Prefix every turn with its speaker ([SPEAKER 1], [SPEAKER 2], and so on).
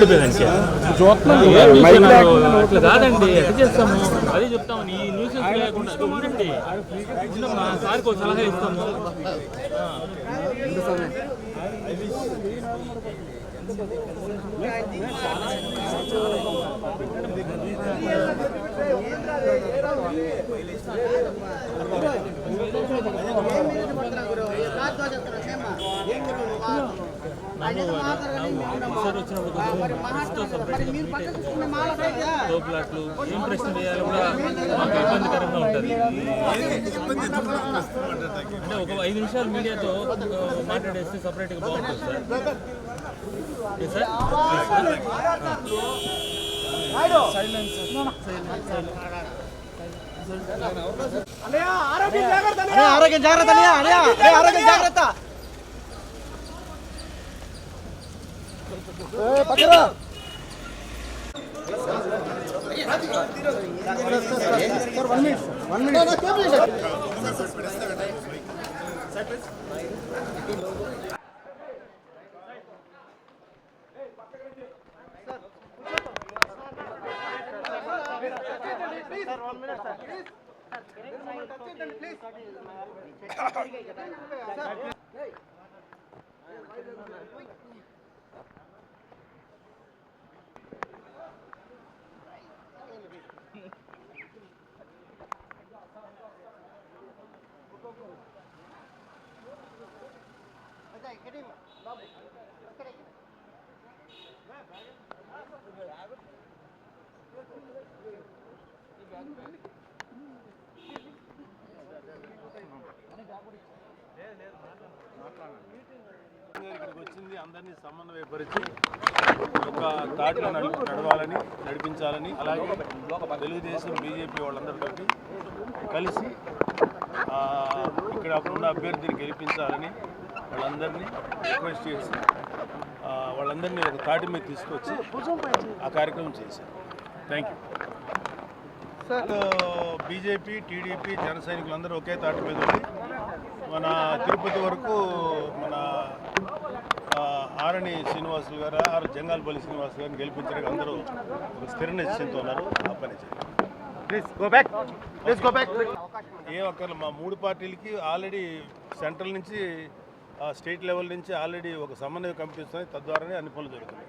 [SPEAKER 1] పడిపోయింది
[SPEAKER 2] చూస్తున్నాం
[SPEAKER 1] అట్లా కాదండి ఎట్లా చేస్తాము అదే చెప్తాము ఈ న్యూస్ లేకుండా ఉండండి ఉండం, మా సార్కి ఒక సలహా ఇస్తాము ఆ. సార్ వచ్చినప్పుడు తోపులాట్లు ఏం ప్రశ్న వేయాలో కూడా మాకు ఇబ్బందికరంగా ఉంటుంది. అంటే ఒక ఐదు నిమిషాలు మీడియాతో మాట్లాడేస్తే సపరేట్గా బాగుంటుంది సార్. ఏ సార్?
[SPEAKER 3] ఆరోగ్యం జాగ్రత్త. అన్నయ్య, అన్నయ్య, అన్నయ్య, ఆరోగ్యం జాగ్రత్త
[SPEAKER 4] ఇక్కడికి వచ్చింది అందరినీ సమన్వయపరిచి ఒక తాటిలో నడు- నడవాలని నడిపించాలని అలాగే తెలుగుదేశం బీజేపీ వాళ్ళందరితోటి కలిసి ఇక్కడ ఉన్న అభ్యర్థిని గెలిపించాలని వాళ్ళందరినీ రిక్వెస్ట్ చేసి వాళ్ళందరినీ ఒక తాటి మీద తీసుకొచ్చి ఆ కార్యక్రమం చేశారు. థ్యాంక్ యూ బీజేపీ టీడీపీ జన సైనికులందరూ ఒకే తాటి మీద ఉంది మన తిరుపతి వరకు మన ఆరణి శ్రీనివాసులు గారు ఆర్ జంగాలపల్లి శ్రీనివాస్ గారిని గెలిపించడానికి అందరూ ఒక స్థిర నిశ్చయంతో ఉన్నారు. ఆ పని చేయాలి ఏ ఒక్కరు మా మూడు పార్టీలకి ఆల్రెడీ సెంట్రల్ నుంచి స్టేట్ లెవెల్ నుంచి ఆల్రెడీ ఒక సమన్వయ కమిటీ వస్తుంది తద్వారానే అన్ని పనులు జరుగుతున్నాయి.